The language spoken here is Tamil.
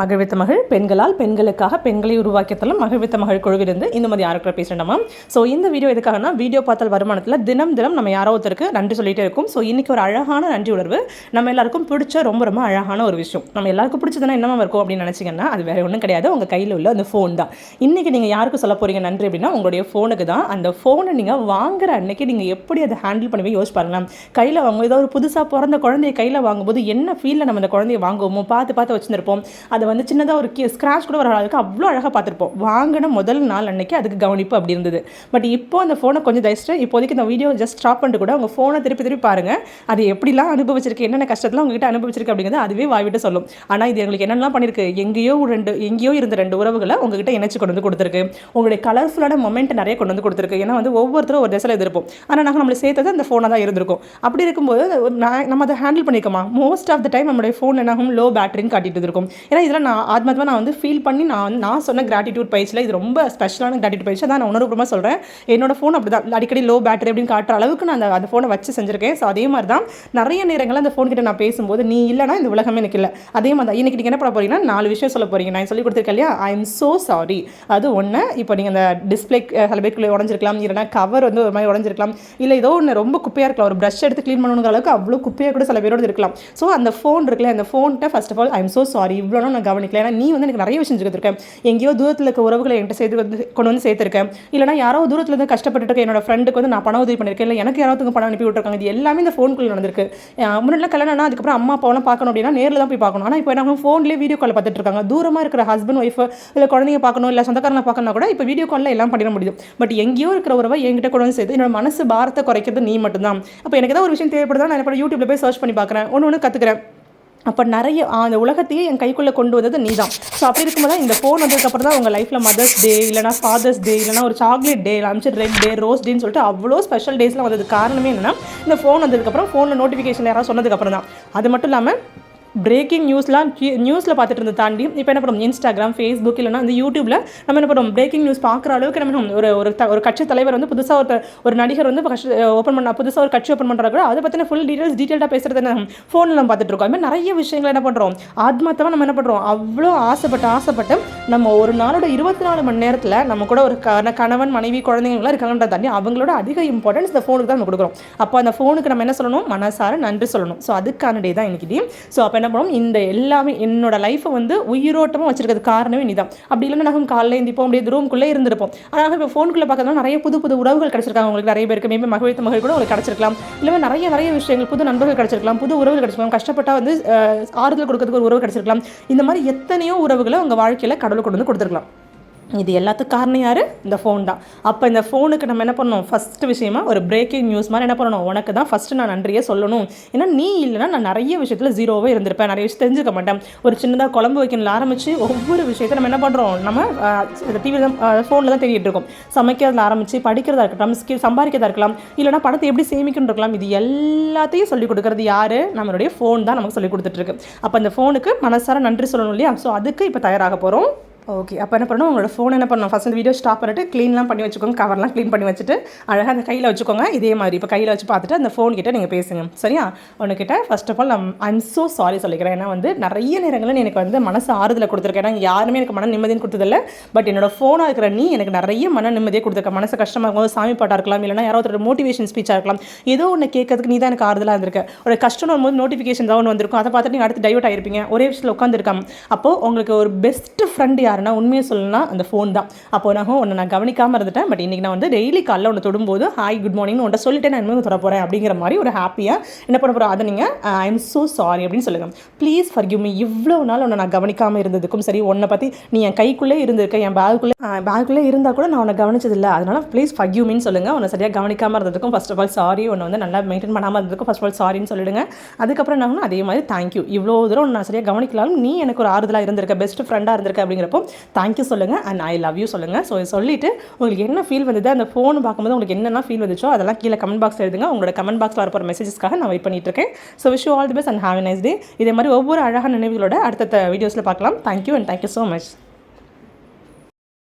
மகிழ்வித்த மகள் பெண்களால் பெண்களுக்காக பெண்களை உருவாக்கியத்தலும் மகிழ்வித்த மகள் குழுவிலிருந்து இந்த மாதிரி யாருக்கிற பேசுகிறோமா ஸோ இந்த வீடியோ எதுக்காகனா வீடியோ பார்த்தால் வருமானத்தில் தினம் தினம் நம்ம யாரோ ஒருத்தருக்கு நன்றி சொல்லிகிட்டே இருக்கும். ஸோ இன்றைக்கி ஒரு அழகான நன்றி உணர்வு. நம்ம எல்லாருக்கும் பிடிச்ச ரொம்ப ரொம்ப அழகான ஒரு விஷயம். நம்ம எல்லாருக்கும் பிடிச்சதுன்னா என்னமா இருக்கும் அப்படின்னு நினச்சிங்கன்னா அது வேறு ஒன்றும் கிடையாது. உங்கள் கையில் உள்ள அந்த ஃபோன் தான். இன்றைக்கி நீங்கள் யாருக்கு சொல்ல போகிறீங்க நன்றி அப்படின்னா உங்களுடைய ஃபோனுக்கு தான். அந்த ஃபோனை நீங்கள் வாங்குற அன்னைக்கு நீங்கள் எப்படி அதை ஹேண்டில் பண்ணுவீங்க யோசிச்சு பாருங்களேன் கையில் வாங்குவோம் ஏதோ ஒரு புதுசாக பிறந்த குழந்தைய கையில் வாங்கும்போது என்ன ஃபீலில் நம்ம அந்த குழந்தைய வாங்குவோமோ பார்த்து பார்த்து வச்சுருப்போம் அதை வந்து சின்னதாக ஒரு கி ஸ்க்ராச் கூட வர அளவுக்கு அவ்வளோ அழகாக பார்த்துருப்போம். வாங்கின முதல் நாள் அன்னைக்கு அதுக்கு கவனிப்பு அப்படி இருந்தது. பட் இப்போ அந்த ஃபோனை கொஞ்சம் தயச்சிட்டு இப்போதைக்கு இந்த வீடியோ ஜஸ்ட் ஸ்டாப் பண்ணிட்டு கூட உங்கள் ஃபோனை திருப்பி திருப்பி பாருங்கள் அது எப்படிலாம் அனுபவிச்சிருக்கு என்னென்ன கஷ்டத்தில் உங்ககிட்ட அனுபவிச்சிருக்கு அப்படிங்கிறது அதுவே வாய்விட்டு சொல்லும். ஆனால் இது எங்களுக்கு என்னென்னலாம் பண்ணியிருக்கு எங்கேயோ ஒரு ரெண்டு எங்கேயோ இருந்த ரெண்டு உறவுகளை உங்ககிட்ட இணைச்சு கொண்டு வந்து கொடுத்துருக்கு. உங்களுடைய கலர்ஃபுல்லான மொமெண்ட் நிறைய கொண்டு வந்து கொடுத்துருக்கு. ஏன்னா வந்து ஒவ்வொருத்தரும் ஒரு திசையில் இருப்போம் ஆனால் நாங்கள் நம்மளை சேர்த்தது அந்த ஃபோனாக தான் இருந்திருக்கும். அப்படி இருக்கும்போது நான் நம்ம அதை ஹேண்டில் பண்ணியிருக்கோமா மோஸ்ட் ஆஃப் த டைம் நம்மளுடைய ஃபோன் என்னாகும் லோ பேட்டரின்னு காட்டிட்டு இருக்கும் ஏன்னா இதில் நான் ஆத்மாத்மா நான் வந்து ஃபீல் பண்ணி நான் வந்து- நான் சொன்ன கிராட்டிடியூட் பயிற்சியில் இது ரொம்ப ஸ்பெஷலான கிராட்டிடியூட் பயிற்சி அதான் நான் உணர்வுபூர்வமாக சொல்கிறேன் என்னோட ஃபோன் அப்படி தான் அடிக்கடி லோ பேட்டரி அப்படின்னு காட்டுற அளவுக்கு நான் அந்த அந்த ஃபோனை வச்சு செஞ்சிருக்கேன். ஸோ அதே மாதிரி தான் நிறைய நேரங்களில் அந்த ஃபோன் கிட்ட நான் பேசும்போது நீ இல்லைனா இந்த உலகமே எனக்கு இல்லை. அதே மாதிரி தான் இன்றைக்கி நீங்கள் என்ன பண்ண போறீங்கன்னா நாலு விஷயம் சொல்ல போகிறீங்க நான் சொல்லி கொடுத்துருக்கேன் இல்லையா? ஐ எம் ஸோ சாரி அது ஒன்று இப்போ நீங்கள் அந்த டிஸ்பிளே சில பேருக்குள்ளே உடஞ்சிருக்கலாம். இல்லைனா கவர் வந்து ஒரு மாதிரி உடஞ்சிருக்கலாம். இல்லை ஏதோ ஒன்று ரொம்ப குப்பையாக இருக்கலாம். ஒரு ப்ரஷ் எடுத்து க்ளீன் பண்ணணுங்கிற அளவுக்கு அவ்வளோ குப்பையாக கூட சில பேரோட இருக்கலாம். ஸோ அந்த ஃபோன் இருக்குல்ல அந்த ஃபோன்கிட்ட first of all I am so sorry இவ்வளோ நான் கவனிக்கல. ஏன்னா நீ வந்து எனக்கு நிறைய விஷயம் செஞ்சு கொடுத்துருக்கேன் எங்கேயோ தூரத்தில் இருக்க உறவுகளை என்கிட்ட சேர்த்து வந்து கொண்டு வந்து சேர்த்துருக்கேன் இல்லைனா யாரோ தூரத்தில் இருந்து கஷ்டப்பட்டு இருக்க என்னோட ஃப்ரெண்டுக்கு வந்து நான் பணம் உதவி பண்ணியிருக்கேன். இல்லை எனக்கு யாராவது பணம் அனுப்பி விட்டுருக்காங்க. இது எல்லாமே இந்த ஃபோனுக்குள்ள நடந்திருக்கு. அஹ் முன்னாடிலாம் கல்யாணம்னா அதுக்கப்புறம் அம்மா அப்பாவெல்லாம் பார்க்கணும் அப்படின்னா நேரில் தான் போய் பார்க்கணும். ஆனால் இப்போ என்ன ஃபோன்லேயே வீடியோ காலில் பார்த்துட்டு இருக்காங்க. தூரமாக இருக்கிற ஹஸ்பண்ட் ஒய்ஃப் இல்லை குழந்தைங்க பார்க்கணும் இல்லை சொந்தக்காரங்களை பார்க்கணும் கூட இப்போ வீடியோ காலில் எல்லாம் பண்ணிட முடியும். பட் எங்கேயோ இருக்கிற உறவை என்கிட்ட கொண்டு வந்து சேர்த்து என்னோட மனசு பாரத்தை குறைக்கிறது நீ மட்டும்தான். அப்போ எனக்கு ஏதாவது ஒரு விஷயம் தேவைப்படுதா நான் என்ன யூடியூப்ல போய் சர்ச் பண்ணி பார்க்குறேன். ஒன்று ஒன்று கற்றுக்கிறேன் அப்போ நிறைய அந்த உலகத்தையே என் கைக்குள்ளே கொண்டு வந்தது நீ தான் ஸோ அப்படி இருக்கும்போது தான் இந்த ஃபோன் வந்ததுக்கப்புறம் தான் உங்கள் லைஃப்பில் மதர்ஸ் டே இல்லைனா ஃபாதர்ஸ் டே இல்லைனா ஒரு சாக்லேட் டே அமிச்சு ரெட் டே ரோஸ் டேன்னு சொல்லிட்டு அவ்வளோ ஸ்பெஷல் டேஸ்லாம் வந்தது காரணமே என்னென்னா இந்த ஃபோன் வந்ததுக்கப்புறம் ஃபோனில் நோட்டிஃபிகேஷன் யாராவது சொன்னதுக்கப்புறம் தான் அது மட்டும் இல்லாமல் பிரேக்கிங் நியூஸ்லாம் நியூஸில் பார்த்துட்டு இருந்த தாண்டி இப்போ என்ன பண்ணுறோம் இன்ஸ்டாகிராம் ஃபேஸ்புக் இல்லைனா இந்த யூடியூப்பில் நம்ம என்ன பண்ணுறோம் பிரேக்கிங் நியூஸ் பார்க்குற அளவுக்கு நம்ம ஒரு ஒரு த- ஒரு கட்சி தலைவர் வந்து புதுசாக ஒரு ஒரு நடிகர் வந்து ஓப்பன் பண்ண புதுசாக ஒரு கட்சி ஓப்பன் பண்ணுறா கூட அதை பற்றின ஃபுல் டீட்டெயில்ஸ் டீட்டெயிலாக பேசுறது என்ன ஃபோனில் நம்ம பார்த்துட்டு இருக்கோம். அது நிறைய விஷயங்கள் என்ன பண்ணுறோம் ஆத்மாத்தமாக நம்ம என்ன பண்ணுறோம் அவ்வளோ ஆசைப்பட்டு ஆசைப்பட்டு நம்ம ஒரு நாளோட இருபத்தி நாலு மணி நேரத்தில் நம்ம கூட ஒரு கணவன் மனைவி குழந்தைங்களாம் இருக்காங்கன்றத தாண்டி அவங்களோட அதிக இம்பார்ட்டன்ஸ் இந்த ஃபோனுக்கு தான் நம்ம கொடுக்குறோம். அப்போ அந்த ஃபோனுக்கு நம்ம என்ன சொல்லணும்? மனசார நன்றி சொல்லணும். ஸோ அதுக்கான டே தான் இன்னைக்கு ஸோ அப்போ என்ன பண்ணுவோம் இந்த எல்லாமே என்னோட லைஃப்பை வந்து உயிரோட்டமாக வச்சிருக்கிறது காரணமே நீ தான் அப்படி இல்லைன்னா நாங்கள் காலையில் எழுந்திப்போம் அப்படியே ரூம்குள்ளே இருந்திருப்போம். ஆனால் இப்போ ஃபோனுக்குள்ளே பார்க்கறதுனா நிறைய புது புது உறவுகள் கிடச்சிருக்காங்க. உங்களுக்கு நிறைய பேருக்கு மேபி மகிழ்த்த மகள் கூட உங்களுக்கு கிடச்சிருக்கலாம். இல்லை நிறைய நிறைய விஷயங்கள் புது நண்பர்கள் கிடச்சிருக்கலாம் புது உறவுகள் கிடச்சிருக்கலாம். கஷ்டப்பட்டால் வந்து ஆறுதல் கொடுக்கறதுக்கு ஒரு உறவு கிடச்சிருக்கலாம். இந்த மாதிரி எத்தனையோ உறவுகளை உங்கள் வாழ்க்கையில் கடவுள் கொண்டு வந்து கொடுத்துருக்கலாம். இது எல்லாத்துக்கும் காரணம் யார்? இந்த ஃபோன் தான். அப்போ இந்த ஃபோனுக்கு நம்ம என்ன பண்ணணும்? ஃபஸ்ட்டு விஷயமா ஒரு பிரேக்கிங் நியூஸ் மாதிரி என்ன பண்ணணும்? உனக்கு தான் ஃபஸ்ட்டு நான் நன்றியே சொல்லணும். ஏன்னா நீ இல்லைன்னா நான் நிறைய விஷயத்தில் ஜீரோவே இருந்திருப்பேன். நிறைய விஷயம் தெரிஞ்சுக்க மாட்டேன். ஒரு சின்னதாக குழம்பு வைக்கணும்ல ஆரம்பித்து ஒவ்வொரு விஷயத்தை நம்ம என்ன பண்ணுறோம் நம்ம டிவியில் தான் ஃபோனில் தான் தேடிட்டு இருக்கோம். சமைக்கிறதுல ஆரம்பித்து படிக்கிறதா இருக்கட்டும் ஸ்கில் சம்பாதிக்கிறதா இருக்கலாம் இல்லைனா பணத்தை எப்படி சேமிக்கணும் இருக்கலாம் இது எல்லாத்தையும் சொல்லிக் கொடுக்குறது யார்? நம்மளுடைய ஃபோன் தான் நமக்கு சொல்லிக் கொடுத்துட்ருக்கு அப்போ அந்த ஃபோனுக்கு மனசார நன்றி சொல்லணும் இல்லையா? ஸோ அதுக்கு இப்போ தயாராக போகிறோம் ஓகே அப்போ என்ன பண்ணணும்? உங்களோட ஃபோன் என்ன பண்ணணும்? ஃபஸ்ட் இந்த வீடியோ ஸ்டாப் பண்ணிட்டு க்ளீன்லாம் பண்ணி வச்சுக்கோங்க கவர்லாம் க்ளீன் பண்ணி வச்சுட்டு அழகாக அந்த கையில் வச்சுக்கோங்க. இதே மாதிரி இப்போ கையில் வச்சு பார்த்துட்டு அந்த ஃபோன் கிட்ட நீங்கள் பேசுங்க. சரியா? உனக்கிட்ட ஃபர்ஸ்ட் ஆஃப் ஆல் நம் ஐம் ஸோ சாரி சொல்லிக்கிறேன். ஏன்னா வந்து நிறைய நேரங்களில் எனக்கு வந்து மனசு ஆறுதலை கொடுத்துருக்கேன். ஏன்னா யாருமே எனக்கு மன நிம்மதின்னு கொடுத்ததில்ல. பட் என்னோட ஃபோனாக இருக்கிற நீ எனக்கு நிறைய மன நிம்மதியை கொடுத்துருக்க. மனசு கஷ்டமாக இருக்கும்போது சாமி பாட்டாக இருக்கலாம் இல்லைனா யாரோ ஒருத்தர் மோட்டிவேஷன் ஸ்பீச்சாக இருக்கலாம். ஏதோ ஒன்று கேட்கறதுக்கு நீ தான் எனக்கு ஆறுதலாக இருந்திருக்க. ஒரு கஷ்டம் வரும்போது நோட்டிஃபிகேஷன் தான் ஒன்று வந்திருக்கும். அதை பார்த்துட்டு நீங்கள் அடுத்து டைவர்ட் ஆகிருப்பீங்க ஒரே விஷயத்தில் உட்காந்துருக்காம அப்போது உங்களுக்கு ஒரு பெஸ்ட் ஃப்ரெண்டு யாருன்னா உண்மையை சொல்லணும்னா அந்த ஃபோன் தான். அப்போ நான் உன்னை நான் கவனிக்காமல் இருந்துட்டேன். பட் இன்றைக்கி நான் வந்து டெய்லி காலைல ஒன்று தொடும்போது ஹாய் குட் மார்னிங் உன்ட்ட சொல்லிட்டு நான் இனிமேல் தொட போகிறேன் அப்படிங்கிற மாதிரி ஒரு ஹாப்பியாக என்ன பண்ண போகிறோம் அதை நீங்கள் ஐ எம் ஸோ சாரி அப்படின்னு சொல்லுங்கள் ப்ளீஸ் ஃபார் கிவ் மீ இவ்வளோ நாள் உன்னை நான் கவனிக்காமல் இருந்ததுக்கும் சரி உன்னை பற்றி நீ என் கைக்குள்ளே இருந்திருக்க என் பேக்குள்ளே பேக்குள்ளே இருந்தால் கூட நான் உன்னை கவனிச்சதில்லை. அதனால் ப்ளீஸ் ஃபர் கிவ் மீன்னு சொல்லுங்கள் உன்னை சரியாக கவனிக்காமல் இருந்ததுக்கும் ஃபர்ஸ்ட் ஆஃப் ஆல் சாரி உன்னை வந்து நல்லா மெயின்டைன் பண்ணாமல் இருந்ததுக்கும் ஃபர்ஸ்ட் ஆஃப் ஆல் சாரின்னு சொல்லிடுங்க. அதுக்கப்புறம் என்ன அதே மாதிரி தேங்க்யூ இவ்வளோ தூரம் நான் சரியாக கவனிக்கலாலும் நீ எனக்கு ஒரு ஆறுதலாக இருந்திருக்க பெஸ்ட் ஃப்ரெண்டாக இருந்திருக்க அப்படிங்கிறப்போ தேங்க்யூ சொல்லுங்கள் அண்ட் ஐ லவ் யூ சொல்லுங்கள் ஸோ சொல்லிட்டு உங்களுக்கு என்ன ஃபீல் வந்தது? அந்த ஃபோன் பார்க்கும்போது உங்களுக்கு என்னென்ன ஃபீல் வந்துச்சோ அதெல்லாம் கீழே கமெண்ட் பாக்ஸ் எழுதுங்க. உங்களோட கமெண்ட் பாக்ஸில் வரப்போகிற மெசேஜஸ்க்காக நான் வெயிட் பண்ணிட்டு இருக்கேன். So wish all the best and have nice day இதே மாதிரி ஒவ்வொரு அழகான நினைவுகளோட அடுத்த வீடியோஸில் பார்க்கலாம். Thank you and thank you so much